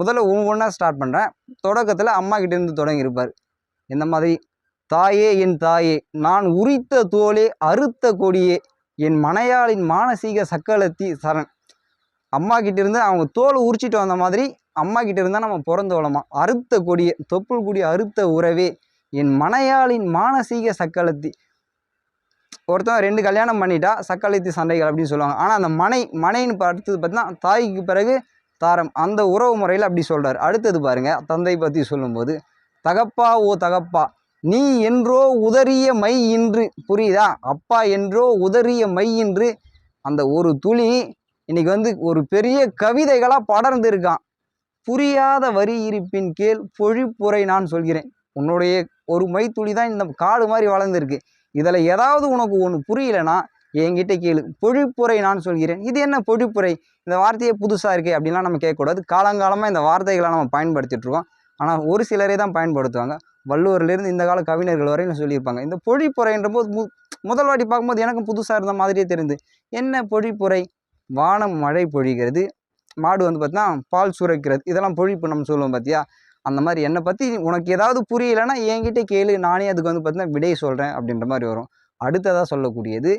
முதல்ல ஒவ்வொன்றா ஸ்டார்ட் பண்ணுறேன் தொடக்கத்தில் அம்மா கிட்டேருந்து தொடங்கியிருப்பார். இந்த மாதிரி? தாயே என் தாயே நான் உரித்த தோலே அறுத்த கொடியே என் மனையாளின் மானசீக சக்களத்தி சரண். அம்மா கிட்டேருந்து அவங்க தோலை உரிச்சிட்டு வந்த மாதிரி அம்மா கிட்டேருந்தால் நம்ம பிறந்த வளமா. அறுத்த கொடியே தொப்புள் கொடி அறுத்த உறவே என் மனையாளின் மானசீக சக்களத்தி. ஒருத்தன் ரெண்டு கல்யாணம் பண்ணிட்டா சக்களத்தி சண்டைகள் அப்படின்னு சொல்லுவாங்க. ஆனால் அந்த மனை மனைன்னு அடுத்தது பார்த்தீங்கன்னா தாய்க்கு பிறகு தாரம் அந்த உறவு முறையில் அப்படி சொல்கிறார் அடுத்தது பாருங்கள் தந்தை பற்றி சொல்லும்போது தகப்பா ஓ தகப்பா நீ என்றோ உதறிய மை இன்று புரியுதா? அப்பா என்றோ உதறிய மை இன்று அந்த ஒரு துளி இன்னைக்கு வந்து ஒரு பெரிய கவிதைகளாக படர்ந்து இருக்கான் புரியாத வரி இருப்பின் கீழ் பொழிப்புரை நான் சொல்கிறேன். உன்னுடைய ஒரு மைத்துளி தான் இந்த காடு மாதிரி வளர்ந்துருக்கு. இதில் ஏதாவது உனக்கு ஒன்று புரியலனா என்கிட்ட கேளு. பொழிப்புரை நான் சொல்கிறேன். இது என்ன பொழிப்புரை? இந்த வார்த்தையே புதுசாக இருக்கே அப்படின்லாம் நம்ம கேட்கக்கூடாது. காலங்காலமாக இந்த வார்த்தைகளை நம்ம பயன்படுத்திட்டுருக்கோம் ஆனால் ஒரு சிலரே தான் பயன்படுத்துவாங்க. வள்ளுவர்லேருந்து இந்த கால கவிஞர்கள் வரையும் சொல்லியிருப்பாங்க. இந்த பொழிப்புரைன்ற போது மு முதல் வாட்டி பார்க்கும்போது எனக்கும் புதுசாக இருந்த மாதிரியே தெரிந்து. என்ன பொழிப்புரை? வானம் மழை பொழிகிறது. மாடு வந்து பார்த்தீங்கன்னா பால் சுரக்கிறது. இதெல்லாம் பொழிப்பு நம்ம சொல்லுவோம் பார்த்தியா அந்த மாதிரி என்னை பற்றி உனக்கு ஏதாவது புரியலைன்னா என்கிட்ட கேளு. நானே அதுக்கு வந்து பார்த்தீங்கன்னா விடையை சொல்கிறேன் அப்படின்ற மாதிரி வரும். அடுத்ததாக சொல்லக்கூடியது